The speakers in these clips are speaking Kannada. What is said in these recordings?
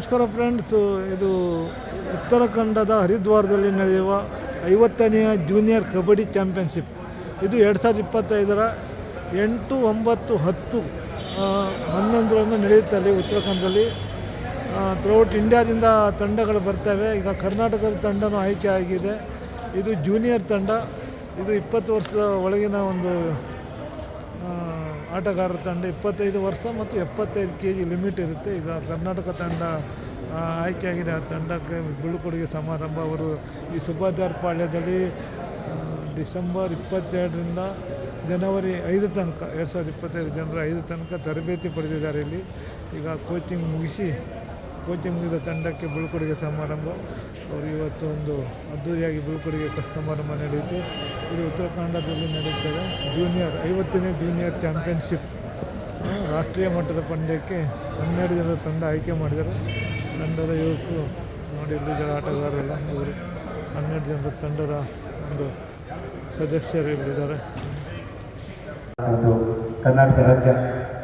ನಮಸ್ಕಾರ ಫ್ರೆಂಡ್ಸ್, ಇದು ಉತ್ತರಾಖಂಡದ ಹರಿದ್ವಾರದಲ್ಲಿ ನಡೆಯುವ ಐವತ್ತನೆಯ ಜೂನಿಯರ್ ಕಬಡ್ಡಿ ಚಾಂಪಿಯನ್ಶಿಪ್. ಇದು ಎರಡು ಸಾವಿರದ ಇಪ್ಪತ್ತೈದರ ಎಂಟು ಒಂಬತ್ತು ಹತ್ತು ಹನ್ನೊಂದರಂದು ಅಲ್ಲಿ ಉತ್ತರಾಖಂಡದಲ್ಲಿ ಥ್ರೂಔಟ್ ಇಂಡಿಯಾದಿಂದ ತಂಡಗಳು ಬರ್ತವೆ. ಈಗ ಕರ್ನಾಟಕದ ತಂಡನೂ ಆಯ್ಕೆ ಆಗಿದೆ. ಇದು ಜೂನಿಯರ್ ತಂಡ. ಇದು ಇಪ್ಪತ್ತು ವರ್ಷದ ಒಳಗಿನ ಒಂದು ಆಟಗಾರರ ತಂಡ ಇಪ್ಪತ್ತೈದು ವರ್ಷ ಮತ್ತು ಎಪ್ಪತ್ತೈದು ಕೆ ಜಿ ಲಿಮಿಟ್ ಇರುತ್ತೆ. ಈಗ ಕರ್ನಾಟಕ ತಂಡ ಆಯ್ಕೆಯಾಗಿದೆ. ಆ ತಂಡಕ್ಕೆ ಬೀಳ್ಕೊಡುಗೆ ಸಮಾರಂಭ. ಅವರು ಈ ಸುಬ್ಬಾದಾರ್ ಪಾಳ್ಯದಲ್ಲಿ ಡಿಸೆಂಬರ್ ಇಪ್ಪತ್ತೆರಡರಿಂದ ಜನವರಿ ಐದು ತನಕ, ಎರಡು ಸಾವಿರದ ಇಪ್ಪತ್ತೈದು ಜನವರಿ ಐದು ತನಕ ತರಬೇತಿ ಪಡೆದಿದ್ದಾರೆ ಇಲ್ಲಿ. ಈಗ ಕೋಚಿಂಗ್ ಮುಗಿಸಿ ಕೋಚಿಂಗ್ ಮುಗಿದ ತಂಡಕ್ಕೆ ಬೀಳ್ಕೊಡುಗೆ ಸಮಾರಂಭ. ಅವರು ಇವತ್ತು ಒಂದು ಅದ್ದೂರಿಯಾಗಿ ಬೀಳ್ಕೊಡುಗೆ ಸಮಾರಂಭ ನಡೆಯಿತು ಇದು ಉತ್ತರಾಖಂಡದಲ್ಲಿ ನಡೀತದೆ. ಜೂನಿಯರ್ ಐವತ್ತನೇ ಜೂನಿಯರ್ ಚಾಂಪಿಯನ್ಶಿಪ್ ರಾಷ್ಟ್ರೀಯ ಮಟ್ಟದ ಪಂದ್ಯಕ್ಕೆ ಹನ್ನೆರಡು ಜನರ ತಂಡ ಆಯ್ಕೆ ಮಾಡಿದ್ದಾರೆ. ತಂಡದ ಯುವಕರು ನೋಡಿ ಇಲ್ಲಿದ್ದಾರೆ ಆಟಗಾರರೆಲ್ಲ ಇವರು ಹನ್ನೆರಡು ಜನರ ತಂಡದ ಒಂದು ಸದಸ್ಯರು ಇಲ್ಲಿದ್ದಾರೆ ಕರ್ನಾಟಕ ರಾಜ್ಯ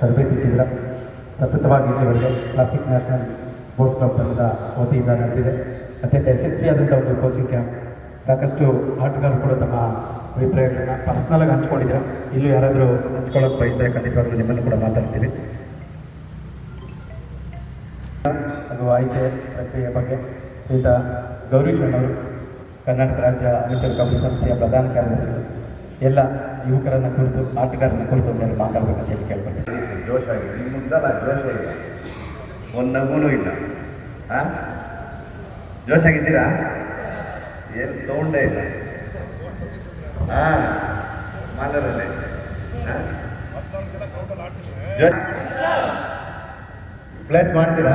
ತರಬೇತಿ ಶಿಬಿರ. ಸತತವಾಗಿ ಇಲ್ಲಿವರೆಗೆ ಕ್ಲಾಸಿಕ್ ನ್ಯಾಷನಲ್ ಸ್ಪೋರ್ಟ್ಸ್ ಕ್ಲಬ್ ತಂಡದ ವತಿಯಿಂದ ನಡೆದಿದೆ ಅತ್ಯಂತ ಯಶಸ್ವಿಯಾದಂಥ ಒಂದು ಕೋಚಿಂಗ್ ಕ್ಯಾಂಪ್ ಸಾಕಷ್ಟು ಆಟಗಾರರು ಕೂಡ ತಮ್ಮ ಅಭಿಪ್ರಾಯಗಳನ್ನ ಪರ್ಸ್ನಲಾಗಿ ಹಂಚ್ಕೊಂಡಿದ್ದೀರಾ ಇಲ್ಲೂ ಯಾರಾದರೂ ಹಂಚ್ಕೊಳ್ಳೋಕೆ ಬಯಸಿದ್ರೆ ಖಂಡಿತವಾಗ್ಲೂ ನಿಮ್ಮನ್ನು ಕೂಡ ಮಾತಾಡ್ತೀವಿ. ಹಾಗೂ ಆಯ್ಕೆ ಪ್ರಕ್ರಿಯೆ ಬಗ್ಗೆ ಇಂಥ ಗೌರಿ ಅವರು, ಕರ್ನಾಟಕ ರಾಜ್ಯ ಅಮಿಚರ್ ಕಬಡ್ಡಿ ಸಂಸ್ಥೆಯ ಪ್ರಧಾನ ಕಾರ್ಯದರ್ಶಿ. ಎಲ್ಲ ಯುವಕರನ್ನ ಕುರಿತು, ಆಟಗಾರರನ್ನ ಕುರಿತು ಮಾತಾಡಬೇಕಂತ ಹೇಳಿ ಕೇಳ್ಕೊಂಡೆ ಜೋಶ್ ಆಗಿದೆ. ಮುಂದಲ್ಲ ಇಲ್ಲ ಒಂದು ನಗುನೂ ಇಲ್ಲ. ಹಾಂ ಜೋಶ್ ಆಗಿದ್ದೀರಾ ಏನು ಸೌಂಡೇ ಇಲ್ಲ. ಹಾಂ ಮಾಲರಲ್ಲಿ ಪ್ಲೇಸ್ ಮಾಡ್ತೀರಾ?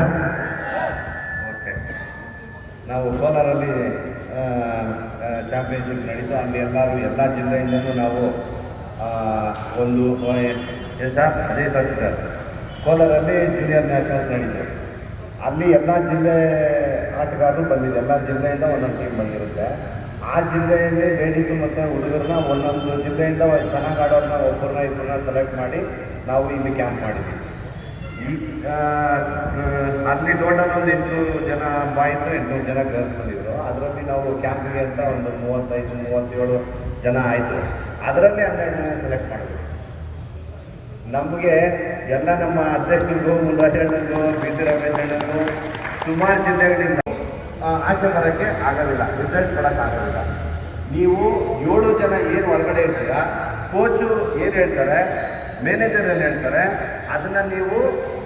ಓಕೆ ನಾವು ಕೋಲಾರಲ್ಲಿ ಚಾಂಪಿಯನ್ಶಿಪ್ ನಡೀತು. ಅಲ್ಲಿ ಎಲ್ಲರೂ ಎಲ್ಲ ಜಿಲ್ಲೆಯಿಂದಲೂ ನಾವು ಒಂದು ಎಸ ಅದೇ ಸರ್. ಕೋಲಾರಲ್ಲಿ ಜೂನಿಯರ್ ನ್ಯಾಷನಲ್ಸ್ ನಡೀತು ಅಲ್ಲಿ ಎಲ್ಲ ಜಿಲ್ಲೆ ಆಟಗಾರರು ಬಂದಿದೆ. ಎಲ್ಲ ಜಿಲ್ಲೆಯಿಂದ ಒಂದೊಂದು ಟೀಮ್ ಬಂದಿರುತ್ತೆ. ಆ ಜಿಲ್ಲೆಯಲ್ಲಿ ಲೇಡೀಸು ಮತ್ತು ಹುಡುಗರನ್ನ ಒಂದೊಂದು ಜಿಲ್ಲೆಯಿಂದ ಚೆನ್ನಾಗಿ ಆಡೋರನ್ನ ಒಬ್ಬರನ್ನ ಇಬ್ಬರನ್ನ ಸೆಲೆಕ್ಟ್ ಮಾಡಿ ನಾವು ಇಲ್ಲಿ ಕ್ಯಾಂಪ್ ಮಾಡಿದ್ವಿ. ಈ ಅಲ್ಲಿ ಟೋಟಲ್ ಒಂದು ಎಂಟುನೂರು ಜನ ಬಾಯ್ಸು ಎಂಟುನೂರು ಜನ ಗರ್ಲ್ಸ್ ಬಂದಿದ್ರು. ಅದರಲ್ಲಿ ನಾವು ಕ್ಯಾಂಪಿಗೆ ಅಂತ ಒಂದು ಮೂವತ್ತೈದು, ಮೂವತ್ತೇಳು ಜನ ಆಯಿತು. ಅದರಲ್ಲಿ ಹನ್ನೆರಡು ಜನ ಸೆಲೆಕ್ಟ್ ಮಾಡಿದ್ವಿ. ನಮಗೆ ಎಲ್ಲ ನಮ್ಮ ಅಧ್ಯಕ್ಷರು ಮುರಾಜಣ್ಣರು ಬಿ ಟಿ ರಮೇಶ್ ಅಣ್ಣರು ಸುಮಾರು ಜಿಲ್ಲೆಗಳಿಂದ. ಆಚೆ ಬರೋಕ್ಕೆ ಆಗೋದಿಲ್ಲ ರಿಸಲ್ಟ್ ಕೊಡೋಕ್ಕಾಗೋದಿಲ್ಲ ನೀವು ಏಳು ಜನ ಏನು ಒಳಗಡೆ ಇರ್ತೀರ ಕೋಚು ಏನು ಹೇಳ್ತಾರೆ ಮ್ಯಾನೇಜರ್ ಏನು ಹೇಳ್ತಾರೆ, ಅದನ್ನು ನೀವು,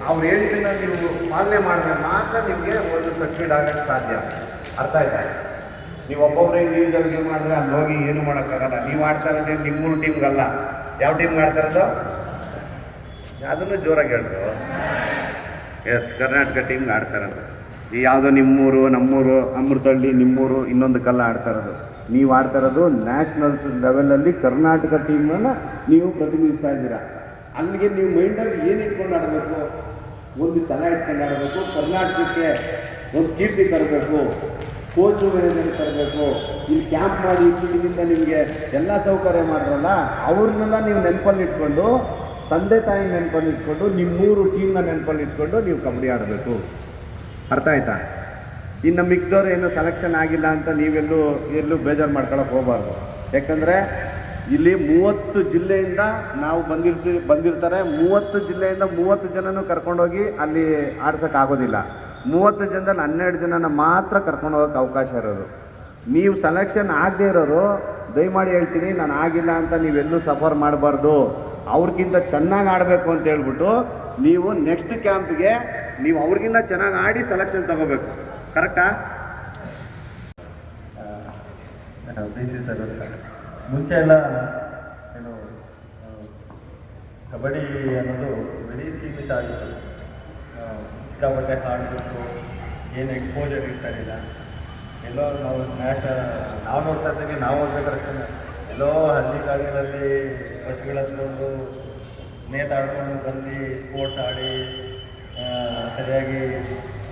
ಅವ್ರು ಹೇಳಿದ್ದನ್ನು ನೀವು ಪಾಲನೆ ಮಾಡಿದ್ರೆ ಮಾತ್ರ ನಿಮಗೆ ಒಂದು ಸಕ್ಸೀಡ್ ಆಗೋಕ್ಕೆ ಸಾಧ್ಯ. ಅರ್ಥ ಆಯ್ತಾ? ನೀವು ಒಬ್ಬೊಬ್ಬರೇ ಇಂಡಿವಿಜುವಲ್ ಗೇಮ್ ಮಾಡಿದ್ರೆ ಅಲ್ಲಿ ಹೋಗಿ ಏನು ಮಾಡೋಕ್ಕಾಗಲ್ಲ. ನೀವು ಆಡ್ತಾ ಇರೋದೇನು ನಿಮ್ಮೂರು ಟೀಮ್ಗಲ್ಲ ಯಾವ ಟೀಮ್ಗೆ ಆಡ್ತಾ ಇರೋದು? ಅದನ್ನು ಜೋರಾಗಿ ಹೇಳಿದ್ರು. ಎಸ್ ಕರ್ನಾಟಕ ಟೀಮ್ ಆಡ್ತಾರದು ಈ ಯಾವುದೋ ನಿಮ್ಮೂರು, ನಮ್ಮೂರು, ಅಮೃತಹಳ್ಳಿ, ನಿಮ್ಮೂರು ಇನ್ನೊಂದು ಕಲ್ಲ ಆಡ್ತಾರದು ನೀವು ಆಡ್ತಾರದು ನ್ಯಾಷನಲ್ಸ್ ಲೆವೆಲಲ್ಲಿ ಕರ್ನಾಟಕ ಟೀಮನ್ನು ನೀವು ಪ್ರತಿನಿಧಿಸ್ತಾ ಇದ್ದೀರಾ? ಅಲ್ಲಿಗೆ ನೀವು ಮೈಂಡಲ್ಲಿ ಏನು ಇಟ್ಕೊಂಡು ಆಡಬೇಕು? ಒಂದು ಛಲ ಇಟ್ಕೊಂಡು ಆಡಬೇಕು, ಕರ್ನಾಟಕಕ್ಕೆ ಒಂದು ಕೀರ್ತಿ ತರಬೇಕು ಕೋಚು ಮ್ಯಾನೇಜರ್ ತರಬೇಕು. ಇಲ್ಲಿ ಕ್ಯಾಂಪ್ ಮಾಡಿ ಇಲ್ಲಿಂದ ನಿಮಗೆ ಎಲ್ಲ ಸೌಕರ್ಯ ಮಾಡಿರಲ್ಲ, ಅವ್ರನ್ನೆಲ್ಲ ನೀವು ನೆನಪಲ್ಲಿ ಇಟ್ಕೊಂಡು ತಂದೆ ತಾಯಿ ನೆನಪಲ್ಲಿ ಇಟ್ಕೊಂಡು ನಿಮ್ಮೂರು ಟೀಮ್ನ ನೆನಪಲ್ಲಿ ಇಟ್ಕೊಂಡು ನೀವು ಕಬಡ್ಡಿ ಆಡಬೇಕು. ಅರ್ಥ ಆಯ್ತಾ? ಇನ್ನು ಮಿಕ್ದವ್ರು ಏನು ಸೆಲೆಕ್ಷನ್ ಆಗಿಲ್ಲ ಅಂತ ನೀವೆಲ್ಲೂ, ಎಲ್ಲೂ ಬೇಜಾರು ಮಾಡ್ಕೊಳಕ್ಕೆ ಹೋಗಬಾರ್ದು. ಯಾಕಂದರೆ ಇಲ್ಲಿ ಮೂವತ್ತು ಜಿಲ್ಲೆಯಿಂದ ನಾವು ಬಂದಿರ್ತೀವಿ ಬಂದಿರ್ತಾರೆ. ಮೂವತ್ತು ಜಿಲ್ಲೆಯಿಂದ ಮೂವತ್ತು ಜನನೂ ಕರ್ಕೊಂಡೋಗಿ ಅಲ್ಲಿ ಆಡ್ಸೋಕ್ಕಾಗೋದಿಲ್ಲ ಮೂವತ್ತು ಜನದಲ್ಲಿ ಹನ್ನೆರಡು ಜನನ ಮಾತ್ರ ಕರ್ಕೊಂಡು ಹೋಗೋಕೆ ಅವಕಾಶ ಇರೋದು. ನೀವು ಸೆಲೆಕ್ಷನ್ ಆಗದೆ ಇರೋರು, ದಯಮಾಡಿ ಹೇಳ್ತೀನಿ, ನಾನು ಆಗಿಲ್ಲ ಅಂತ ನೀವೆಲ್ಲೂ ಸಫರ್ ಮಾಡಬಾರ್ದು. ಅವ್ರಿಗಿಂತ ಚೆನ್ನಾಗಿ ಆಡಬೇಕು ಅಂತ ಹೇಳ್ಬಿಟ್ಟು ನೀವು ನೆಕ್ಸ್ಟ್ ಕ್ಯಾಂಪ್ಗೆ ನೀವು ಅವ್ರಿಗಿಂತ ಚೆನ್ನಾಗಿ ಆಡಿ ಸೆಲೆಕ್ಷನ್ ತಗೋಬೇಕು. ಕರೆಕ್ಟಾ ಮುಂಚೆ ಎಲ್ಲ ಏನು ಕಬಡ್ಡಿ ಅನ್ನೋದು ವೆರಿ ಸೀಮಿತ ಆಗಿತ್ತು. ಸಿಕ್ಕಾಪಟ್ಟೆ ಆಡಬೇಕು ಏನು ಎಕ್ಸ್ಪೋಜರ್ ಇಲ್ಲ. ಎಲ್ಲೋ ನಾವು ಮ್ಯಾಚ್ ನಾವು ನೋಡ್ತಾ ಇದ್ದಂಗೆ ನಾವು ಓದ್ಬೇಕಾದ್ರೆ ಎಲ್ಲೋ ಹಳ್ಳಿ ಕಾಲಗಳಲ್ಲಿ ಬಸ್ಗಳ ಹತ್ಕೊಂಡು ನೇತಾಡ್ಕೊಂಡು ಬಂದು ಸ್ಪೋರ್ಟ್ಸ್ ಆಡಿ ಸರಿಯಾಗಿ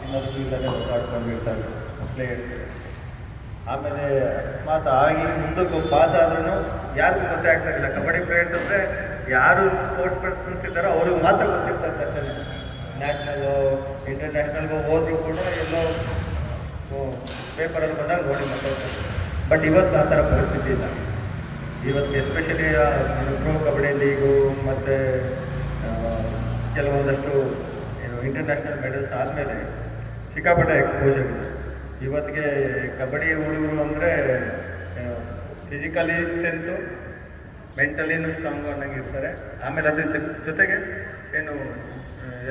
ಇನ್ನೊಂದು ಇಲ್ಲದೆ ಓಡಾಡ್ಕೊಂಡಿರ್ತಾರೆ ಪ್ಲೇಯರ್ಸ್ ಆಮೇಲೆ ಅಕಸ್ಮಾತ್ ಆಗಿ ಮುಂದಕ್ಕೆ ಪಾಸ್ ಆದ್ರೂ ಯಾರಿಗೂ ಗೊತ್ತೇ ಆಗ್ತಾ ಇಲ್ಲ ಕಬಡ್ಡಿ ಪ್ಲೇಯರ್ಸ್ ಅಂದರೆ ಯಾರು ಸ್ಪೋರ್ಟ್ಸ್ ಪರ್ಸನ್ಸ್ ಇದ್ದಾರೋ ಅವ್ರಿಗೆ ಮಾತ್ರ ಗೊತ್ತಿರ್ತಾರೆ ಅಷ್ಟೇ. ನ್ಯಾಷನಲ್ಲು ಇಂಟರ್ನ್ಯಾಷನಲ್ಗೂ ಹೋದರೂ ಕೂಡ ಎಲ್ಲೋ ಪೇಪರಲ್ಲಿ ಬಂದಾಗ ನೋಡಿ ಮಾತಾಡ್ತಾರೆ ಬಟ್ ಇವತ್ತು ಆ ಥರ ಪರಿಸ್ಥಿತಿ ಇಲ್ಲ. ಇವತ್ತು ಎಸ್ಪೆಷಲಿ ಪ್ರೋ ಕಬಡ್ಡಿ ಲೀಗು ಮತ್ತು ಕೆಲವೊಂದಷ್ಟು, ಏನು ಇಂಟರ್ನ್ಯಾಷನಲ್ ಮೆಡಲ್ಸ್ ಆದಮೇಲೆ ಸಿಕ್ಕಾಪಟ್ಟೆ ಎಕ್ಸ್ಪೋಜರ್ ಇದೆ. ಇವತ್ತಿಗೆ ಕಬಡ್ಡಿ ಹುಡುಗರು ಅಂದರೆ ಫಿಸಿಕಲಿ ಸ್ಟ್ರೆಂತು ಮೆಂಟಲಿನೂ ಸ್ಟ್ರಾಂಗ್ ಅನ್ನಂಗೆ ಇರ್ತಾರೆ. ಆಮೇಲೆ ಅದ್ರ ಜೊತೆಗೆ ಏನು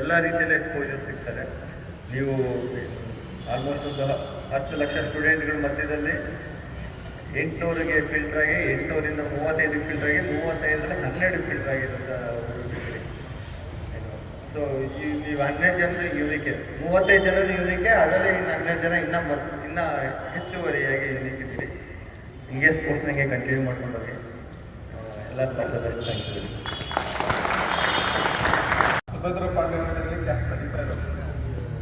ಎಲ್ಲ ರೀತಿಯಲ್ಲಿ ಎಕ್ಸ್ಪೋಜರ್ ಸಿಗ್ತಾರೆ ನೀವು ಆಲ್ಮೋಸ್ಟ್ ಒಂದು ಹತ್ತು ಲಕ್ಷ ಸ್ಟೂಡೆಂಟ್ಗಳ ಮಧ್ಯದಲ್ಲಿ ಎಂಟುನೂರಿಗೆ ಫಿಲ್ಟರ್ ಆಗಿ, ಎಂಟುನೂರಿಂದ ಮೂವತ್ತೈದು ಫಿಲ್ಟರ್ ಆಗಿ, ಮೂವತ್ತೈದರಲ್ಲಿ ಹನ್ನೆರಡು ಫಿಲ್ಟರ್ ಆಗಿರುತ್ತ ಹುಡುಗರಿದ್ದೀರಿ ಸೊ ಈ ನೀವು ಹನ್ನೆರಡು ಜನರು ಯೂನಿಕೆ ಮೂವತ್ತೈದು ಜನರು ಯೂನಿಕೆ ಅದರಲ್ಲಿ ಇನ್ನು ಹನ್ನೆರಡು ಜನ ಇನ್ನೂ ಬಸ್ ಇನ್ನೂ ಹೆಚ್ಚುವರಿಯಾಗಿ ಯೂನಿಕ್ ಹಿಂಗೆ ಸ್ಪೋರ್ಟ್ಸ್ನಾಗೆ ಕಂಟಿನ್ಯೂ ಮಾಡ್ಕೊಂಡು ಹೋಗಿ ಎಲ್ಲ ಥರದ ಥ್ಯಾಂಕ್ ಯು ಸುಭದ್ರ ಪಾಠದಲ್ಲಿ ಕ್ಯಾಂಪ್ ನಡೀತಾ ಇರೋದು.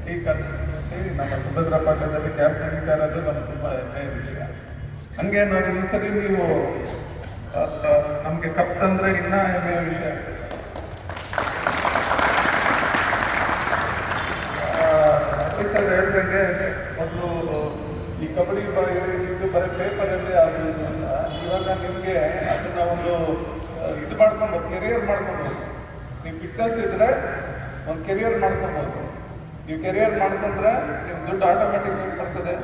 ಈ ನಮ್ಮ ಸುಭದ್ರ ಪಾಠದಲ್ಲಿ ಕ್ಯಾಂಪ್ ನಡೀತಾ ಇರೋದು ನಮ್ಗೆ ತುಂಬ ಹೆಮ್ಮೆಯ ವಿಷಯ. ಹಂಗೆ ನಾವು ಈ ಸರಿ ನೀವು ನಮಗೆ ಕಪ್ ತಂದ್ರೆ ಇನ್ನೂ ಹೆಮ್ಮೆಯ ವಿಷಯ. ಸರ್ ಹೇಳ್ದಂಗೆ, ಮೊದಲು ಈ ಕಬಡ್ಡಿ ಇದು ಬರೀ ಪೇಪರಲ್ಲಿ ಅಂತ. ಇವಾಗ ನಿಮಗೆ ಅದನ್ನ ಒಂದು ಇದು ಮಾಡ್ಕೊಂಡು ಕೆರಿಯರ್ ಮಾಡ್ಕೊಂಡು ನೀವು ಫಿಟ್ನೆಸ್ ಇದ್ರೆ ಒಂದು ಕೆರಿಯರ್ ಮಾಡ್ಕೊಬೋದು. ನೀವು ಕೆರಿಯರ್ ಮಾಡ್ಕೊಂಡ್ರೆ ನಿಮ್ಮ ದುಡ್ಡು ಆಟೋಮೆಟಿಕ್ ಬರ್ತದೆ.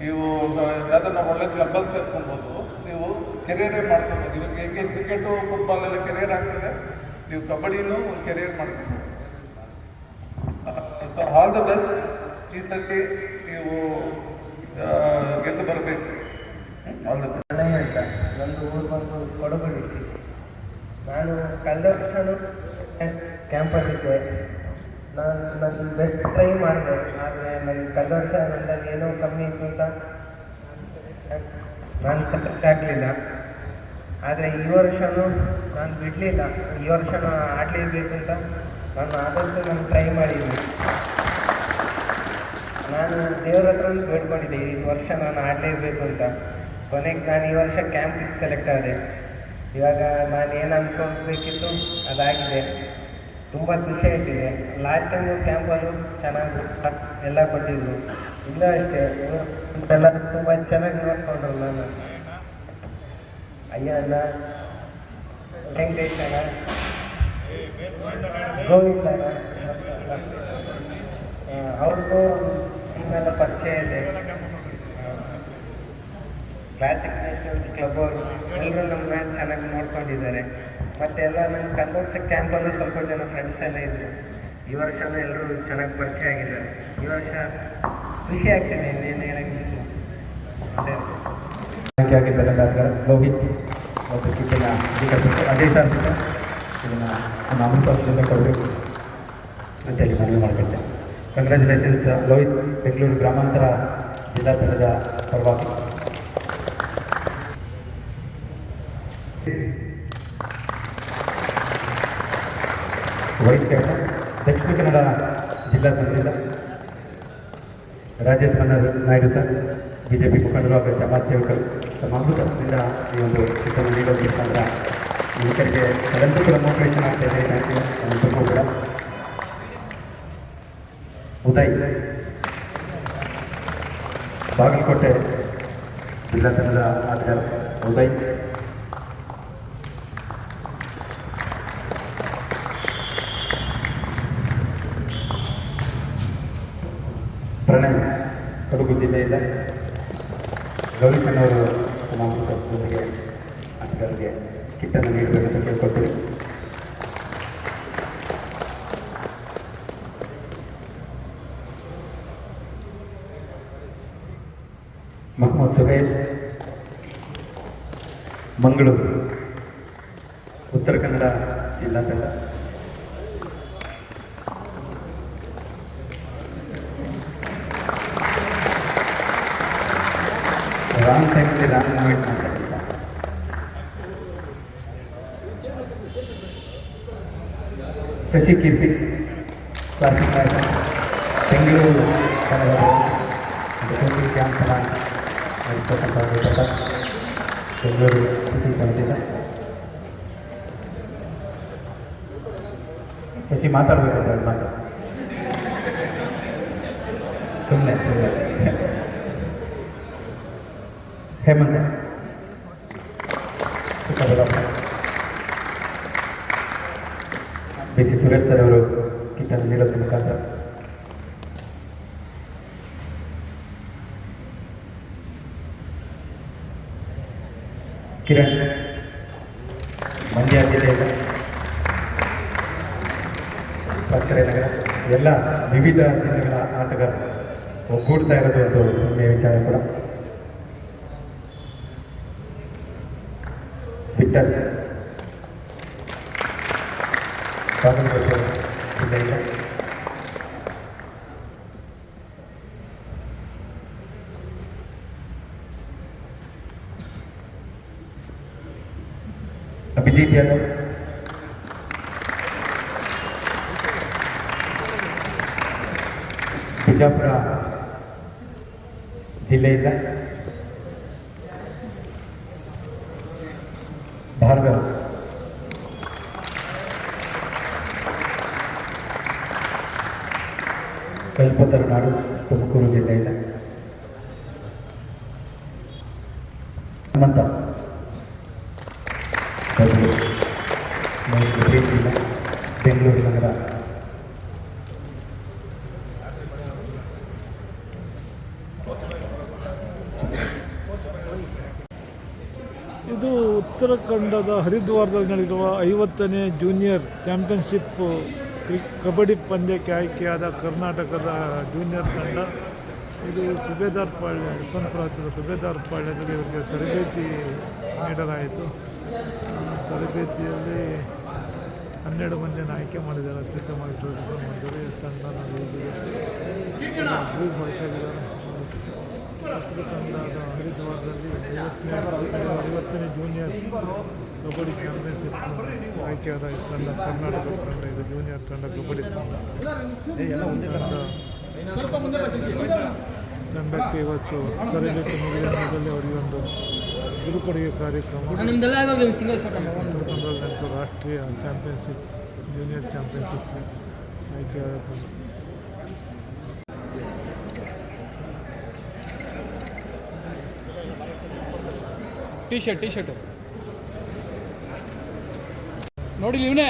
ನೀವು ಯಾವ್ದನ್ನ ಒಳ್ಳೆ ಕ್ಲಬ್ಬಲ್ಲಿ ಸೇರ್ಕೊಬೋದು. ನೀವು ಕೆರಿಯರೇ ಮಾಡ್ಕೊಬೋದು. ಇವಾಗ ಹೇಗೆ ಕ್ರಿಕೆಟು ಫುಟ್ಬಾಲೆಲ್ಲ ಕೆರಿಯರ್ ಆಗ್ತದೆ, ನೀವು ಕಬಡ್ಡಿನೂ ಒಂದು ಕೆರಿಯರ್ ಮಾಡ್ಕೊಬೋದು. ಸೊ ಆಲ್ ದ ಬೆಸ್ಟ್ ಈ ಸರ್ತಿ ನೀವು ಗೆದ್ದು ಬರಬೇಕು. ಆಲ್ ದ ಬೆಸ್ಟ್ ನಂದು ಊರು ಬಂದು ಡಿಸ್ಟಿಕ್ ನಾನು ಕಳೆದ ವರ್ಷನೂ ಕ್ಯಾಂಪಲ್ಲಿದ್ದೆ ನಾನು ನನ್ನ ಬೆಸ್ಟ್ ಟ್ರೈ ಮಾಡಿದೆ, ಆದರೆ ನನಗೆ ಕಳೆದ ವರ್ಷ ನನ್ನಲ್ಲಿ ಏನೋ ಕಮ್ಮಿ ಇತ್ತು ಅಂತ ನಾನು ಸೆಲೆಕ್ಟ್ ಆಗಲಿಲ್ಲ. ಆದರೆ ಈ ವರ್ಷನೂ ನಾನು ಬಿಡಲಿಲ್ಲ. ಈ ವರ್ಷ ಆಡಲೇಬೇಕು ಅಂತ ನಾನು ಆದಷ್ಟು ನಾನು ಟ್ರೈ ಮಾಡಿದ್ದೀನಿ ನಾನು ದೇವ್ರ ಹತ್ರ ಬೇಡ್ಕೊಂಡಿದ್ದೆ ಈ ವರ್ಷ ನಾನು ಆಡಲೇಬೇಕು ಅಂತ. ಕೊನೆಗೆ ನಾನು ಈ ವರ್ಷ ಕ್ಯಾಂಪಿಗೆ ಸೆಲೆಕ್ಟ್ ಆದೆ. ಇವಾಗ ನಾನು ಏನು ಅಂದ್ಕೊಳ್ಬೇಕಿತ್ತು ಅದಾಗಿದೆ. ತುಂಬ ಖುಷಿ ಆಯ್ತಿದೆ ಲಾಸ್ಟ್ ಟೈಮು ಕ್ಯಾಂಪಲ್ಲೂ ಚೆನ್ನಾಗಿ ಎಲ್ಲ ಕೊಟ್ಟಿದ್ರು. ಇನ್ನೂ ಅಷ್ಟೇ. ಎಲ್ಲ ತುಂಬ ಚೆನ್ನಾಗಿ ನೋಡ್ಕೊಂಡ್ರು ನಾನು. ಅಯ್ಯ, ಅಣ್ಣ. ವೆಂಕಟೇಶ್ ಗೋವಿಂದ ಅಣ್ಣ. ಅವ್ರಿಗೂ ಪರಿಚಯ ಇದೆ. ಕ್ಲಾಸಿಕ್ ನ್ಯಾಷನಲ್ಸ್ ಕ್ಲಬ್ ಅವರು. ಎಲ್ಲರೂ ನಮ್ಮನ್ನ ಚೆನ್ನಾಗಿ ನೋಡ್ಕೊಂಡಿದ್ದಾರೆ. ಮತ್ತು ಎಲ್ಲ ನನ್ನ ಕನ್ನಡ ಕ್ಯಾಂಪಲ್ಲೂ ಸ್ವಲ್ಪ ಜನ ಫ್ರೆಂಡ್ಸ್ ಎಲ್ಲ ಇದ್ದರು ಈ ವರ್ಷ ಎಲ್ಲರೂ ಚೆನ್ನಾಗಿ ಪರಿಚಯ ಆಗಿದ್ದಾರೆ. ಈ ವರ್ಷ ಖುಷಿ ಆಗ್ತಿದೆ ಇನ್ನೇನು ಹೇಳಂಗಿಲ್ಲ ಬೆಳೆದಾದ ಲೋಹಿತ್ ಮತ್ತು ವಿಕಸಿತ ಅದೇ. ಸಾಧಿತ ಇದನ್ನು ನಮ್ಮ ಅಮೃತದಿಂದ ಕೊಡಬೇಕು ಅಂತೇಳಿ ಮನವಿ ಮಾಡಿಕೊಟ್ಟೆ ಕಂಗ್ರ್ಯಾಚುಲೇಷನ್ಸ್ ಲೋಹಿತ್ ಬೆಂಗಳೂರು ಗ್ರಾಮಾಂತರ ಜಿಲ್ಲಾ ತಂಡದ ಪರವಾಗಿ ಕ್ಯಾಪ್ಟನ್ ದಕ್ಷಿಣ ಕನ್ನಡ ಜಿಲ್ಲಾ ಸಂಸದ ರಾಜೇಶ್ ಮನ್ನರ್ ನಾಯ್ಡು ಸರ್, ಬಿಜೆಪಿ ಮುಖಂಡರು ಹಾಗೂ ಸಮಾಜ ಸೇವಕರು ತಮ್ಮ ಅಮೃತದಿಂದ ಈ ಒಂದು ಶಿಕ್ಷಣ ನೀಡೋದ್ರ ಮುಖಾಂತರ ಯುವಕರಿಗೆ ಎಲ್ಲರಿಗೂ ಕೂಡ ಮೋಟಿವೇಶನ್ ಆಗ್ತಾ ಇದೆ ಥ್ಯಾಂಕ್ ಯು ಎಲ್ಲರಿಗೂ ಕೂಡ ಉದಯ್. ಬಾಗಲಕೋಟೆ ಜಿಲ್ಲಾ ತಂಡದ ಆಟಗಾರ ಉದಯ್. ಕೊಡಗು ಇಲ್ಲ. ಗೌರಿಕಣ್ಣವರು ಸಮಾವೇಶ ಜೊತೆಗೆ ಆಟಗಾರರಿಗೆ ಕಿಟ್ಟನ್ನು ನೀಡಬೇಕಂತ ಕೇಳ್ಕೊಳ್ತೀವಿ. ಮೊಹಮ್ಮದ್ ಸುಹೇಲ್, ಮಂಗಳೂರು, ಉತ್ತರ ಕನ್ನಡ ಜಿಲ್ಲಾ ತಂಡ ಶಶಿ ಕೀರ್ತಿ ಕ್ಲಾಸಿಕ್ ನಾಯಕ ಬೆಂಗಳೂರು ಕನ್ನಡ ಕೋಚಿಂಗ್ ಕ್ಯಾಂಪ್ನ ನಡೆಸ್ತಕ್ಕಂಥ ಪ್ರಕಾಶ್ ಬೆಂಗಳೂರು ಸಿಟಿ ತಂಡದಿಂದ ಶಶಿ ಮಾತಾಡಬೇಕು ಸರ್ ಮಾತು ಸುಮ್ಮನೆ ಹೇಮಂತ Chikkaballapur. B C Suresh sir ಅವರು ಕಿಟ್ಟನ್ನು ನೀಡೋದ್ರ ಮುಖಾಂತರ. ಕಿರಣ್, ಮಂಡ್ಯ ಜಿಲ್ಲೆಯಿಂದ ಸಕ್ಕರೆ ನಗರ. ಎಲ್ಲ ವಿವಿಧ ಜಿಲ್ಲೆಗಳ ಆಟಗಾರರು ಒಗ್ಗೂಡ್ತಾ ಇರೋದು ಒಂದು ಹೆಮ್ಮೆಯ ವಿಚಾರ ಕೂಡ. ವಿಠಲ್ ಬಾಗಲಕೋಟೆ ಜಿಲ್ಲೆಯಿಂದ ಅಭಿಜಿತ್ ಯಾದವ್ ಬಿಜಾಪುರ ಜಿಲ್ಲೆಯಿಂದ ಕಲ್ಪತರುನಾಡು ತುಮಕೂರು ಜಿಲ್ಲೆಯಿಂದ ಹನುಮಂತ. ಬೆಂಗಳೂರು ನಗರ. ಇದು ಉತ್ತರಾಖಂಡದ ಹರಿದ್ವಾರದಲ್ಲಿ ನಡೆದಿರುವ ಐವತ್ತನೇ ಜೂನಿಯರ್ ಚಾಂಪಿಯನ್ಶಿಪ್ ಕಬಡ್ಡಿ ಪಂದ್ಯಕ್ಕೆ ಆಯ್ಕೆಯಾದ ಕರ್ನಾಟಕದ ಜೂನಿಯರ್ ತಂಡ, ಇದು ಸುಬೇದಾರ್ ಪಾಳ್ಯ ಯಶವಂತಪುರ ಸುಬೇದಾರ್ ಪಾಳ್ಯದಲ್ಲಿ ಇವರಿಗೆ ತರಬೇತಿ ನೀಡಲಾಯಿತು. ತರಬೇತಿಯಲ್ಲಿ ಹನ್ನೆರಡು ಮಂದಿಯನ್ನು ಆಯ್ಕೆ ಮಾಡಿದ್ದಾರೆ. ಅತ್ಯುತ್ತಮವಾಗಿ ತಂಡ ಅಭಿವೃದ್ಧಿ ಹರಿದ್ವಾರದಲ್ಲಿ ಐವತ್ತನೇ ಜೂನಿಯರ್ ಕಬಡ್ಡಿ ಚಾಂಪಿಯನ್ಶಿಪ್ ಆಯ್ಕೆಯಾದ ತಂಡ ಕರ್ನಾಟಕ ತಂಡ ಇದು ಜೂನಿಯರ್ ತಂಡ ಕಬಡ್ಡಿ ತಂಡ. ತಂಡಕ್ಕೆ ಇವತ್ತು ತರಬೇತಿ ಮುಗಿದ ಮೊದಲೇ ಅವರಿಗೆ ಒಂದು ಗುರುಕೊಡುಗೆ ಕಾರ್ಯಕ್ರಮ ರಾಷ್ಟ್ರೀಯ ಚಾಂಪಿಯನ್ಶಿಪ್ ಜೂನಿಯರ್ ಚಾಂಪಿಯನ್ಶಿಪ್ ಆಯ್ಕೆಯಾದ ತಂಡ. ಟಿ ಶರ್ಟ್ ಟಿ ಶರ್ಟು ನೋಡಿ ಇವನೇ?